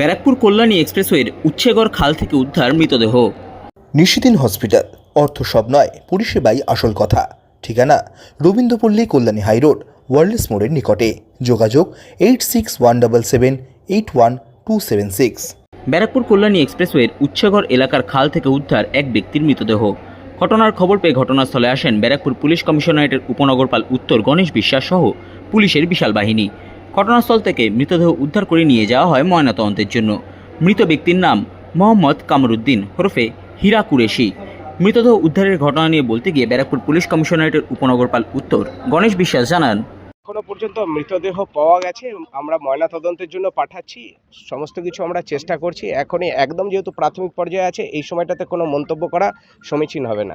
ব্যারাকপুর কল্যাণী এক্সপ্রেসওয়ের উচ্ছেগড় খাল থেকে উদ্ধার মৃতদেহ। নিশিদিন হসপিটাল। অর্থ সব নয় পরিষেবাই আসল কথা। ঠিকানা রবীন্দ্রপল্লী কল্যাণী হাইরোড ওয়ার্ল্ডস মোড়ের নিকটে। যোগাযোগ eight six one double seven eight one two seven six. Barrackpore Kalyani এক্সপ্রেসওয়ের Uchhegarh এলাকার খাল থেকে উদ্ধার এক ব্যক্তির মৃতদেহ। ঘটনার খবর পেয়ে ঘটনাস্থলে আসেন ব্যারাকপুর পুলিশ কমিশনারেটের উপনগরপাল উত্তর গণেশ বিশ্বাস সহ পুলিশের বিশাল বাহিনী। ঘটনাস্থল থেকে মৃতদেহ উদ্ধার করে নিয়ে যাওয়া হয় ময়নাতদন্তের জন্য। মৃত ব্যক্তির নাম মোহাম্মদ কামরুদ্দিন হরফে হীরা কুরেশি। মৃতদেহ উদ্ধারের ঘটনা নিয়ে বলতে গিয়ে ব্যারাকপুর পুলিশ কমিশনারেটের উপনগরপাল উত্তর। গণেশ বিশ্বাস জানান, এখনও পর্যন্ত মৃতদেহ পাওয়া গেছে, আমরা ময়না তদন্তের জন্য পাঠাচ্ছি। সমস্ত কিছু আমরা চেষ্টা করছি। এখনই একদম যেহেতু প্রাথমিক পর্যায়ে আছে, এই সময়টাতে কোনো মন্তব্য করা সমীচীন হবে না।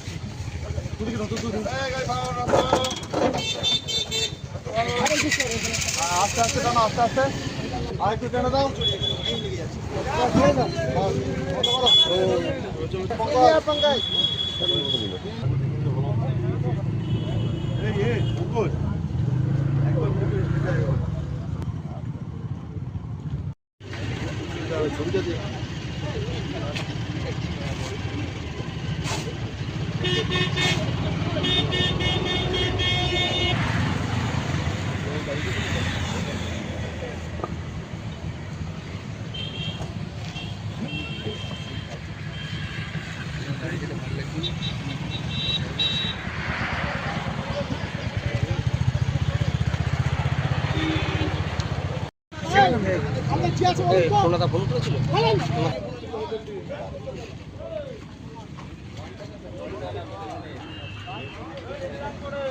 আস্তে আস্তে টানো আস্তে আস্তে আর একটু টেনে দাও ছবিটা দিয়ে খোলাটা বন্ধ করেছিল Thank you.